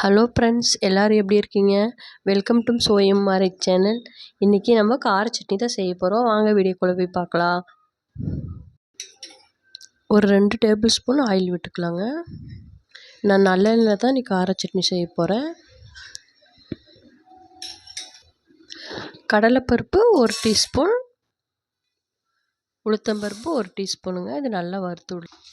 Hello friends எல்லோரும் எப்படி இருக்கீங்க? வெல்கம் டு சோயம் மாரிக் சேனல் இன்றைக்கி நம்ம கார சட்னி தான் செய்ய போகிறோம் வாங்க வீடியோக்குள்ளே போய் பார்க்கலாம். ஒரு ரெண்டு டேபிள் ஸ்பூன் ஆயில் விட்டுக்கலாங்க. நான் நல்லெண்ணெயில் தான் இன்றைக்கி கார சட்னி செய்ய போகிறேன் கடலைப்பருப்பு ஒரு டீஸ்பூன் உளுத்தம்பருப்பு ஒரு டீஸ்பூனுங்க இது நல்லா வறுத்து விடலாம்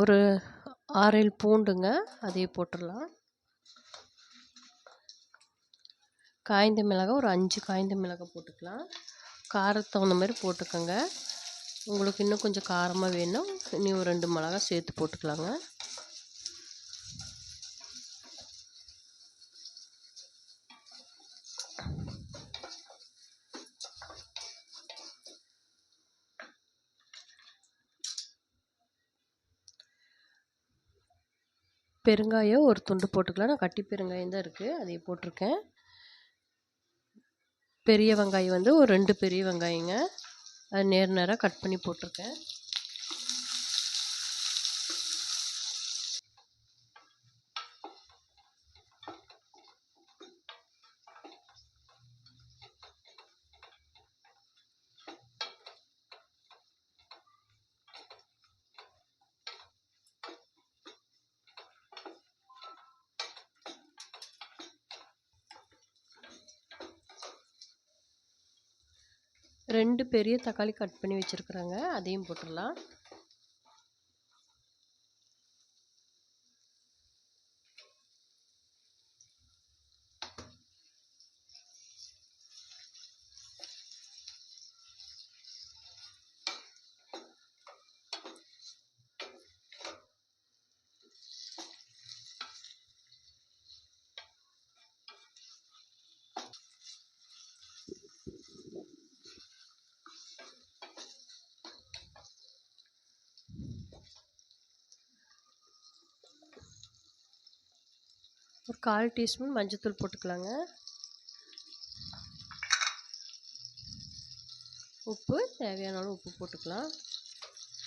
ஒரு ஆறேழு பூண்டுங்க அதையே போட்டுடலாம். காய்ந்த மிளகாய் ஒரு அஞ்சு காய்ந்த மிளகாய் போட்டுக்கலாம். காரத்துக்கு தகுந்த மாதிரி போட்டுக்கோங்க. உங்களுக்கு இன்னும் கொஞ்சம் காரமாக வேணும். இனி ஒரு ரெண்டு மிளகாய் சேர்த்து போட்டுக்கலாங்க. பெருங்காயம் ஒரு துண்டு போட்டுக்கலாம். நான் கட்டி பெருங்காயம் தான் இருக்குது அதையே போட்டிருக்கேன். பெரிய வெங்காயம் வந்து ஒரு ரெண்டு பெரிய வெங்காயங்க. அது நேர் நேராக கட் பண்ணி போட்டிருக்கேன். ரெண்டு பெரிய தக்காளி கட் பண்ணி வச்சுருக்குறேங்க. அதையும் போட்டுடலாம். ஒரு கால் டீஸ்பூன் மஞ்சத்தூள் போட்டுக்கலாங்க. உப்பு தேவையான அளவு உப்பு போட்டுக்கலாம்.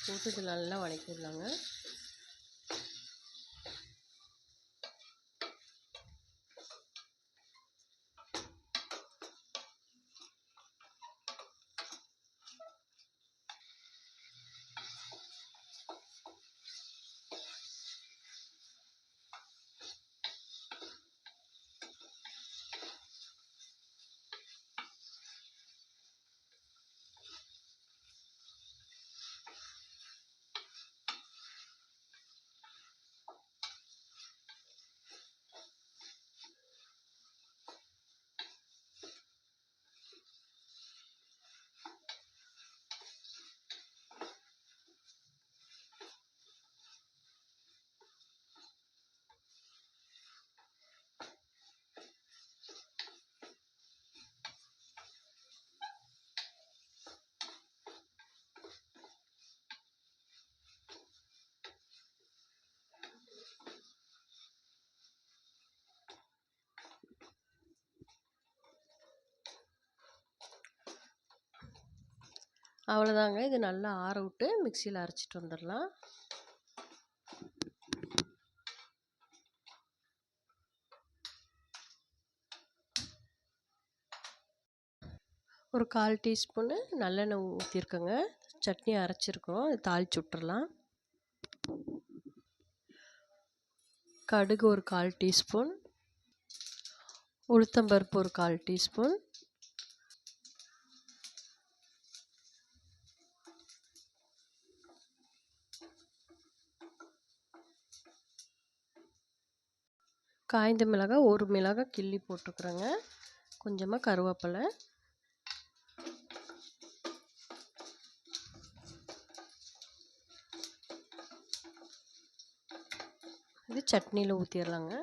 போட்டு இது நல்லா வதக்கி விடலாங்க அவ்வளோதாங்க. இது நல்லா ஆற விட்டு மிக்சியில் அரைச்சிட்டு வந்துடலாம். ஒரு கால் டீஸ்பூனு நல்லெண்ணெய் ஊற்றிருக்கோங்க சட்னி அரைச்சிருக்கோம் அது தாளிச்சு விட்டுறலாம். கடுகு ஒரு கால் டீஸ்பூன். உளுத்தம்பருப்பு ஒரு கால் டீஸ்பூன். காய்ந்த மிளகாய் ஒரு மிளகாய் கிள்ளி போட்டுக்கிறேங்க. கொஞ்சமாக கருவேப்பிலை. இது சட்னியில் ஊற்றிடலாங்க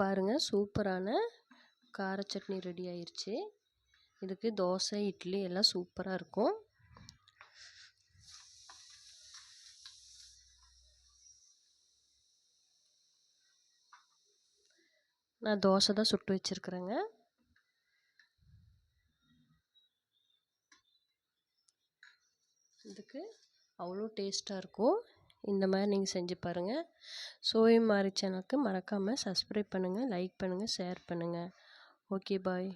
பாருங்கள் சூப்பரான கார சட்னி ரெடி ஆயிடுச்சு இதுக்கு தோசை இட்லி எல்லாம் சூப்பராக இருக்கும். நான் தோசை தான் சுட்டு வச்சுருக்குறேங்க. இதுக்கு அவ்வளோ டேஸ்ட்டாக இருக்கும். இந்த மாதிரி நீங்கள் செஞ்சு பாருங்கள் சோயம் மாறி சேனலுக்கு மறக்காமல் சப்ஸ்கிரைப் பண்ணுங்கள் லைக் பண்ணுங்கள் ஷேர் பண்ணுங்கள் ஓகே பாய்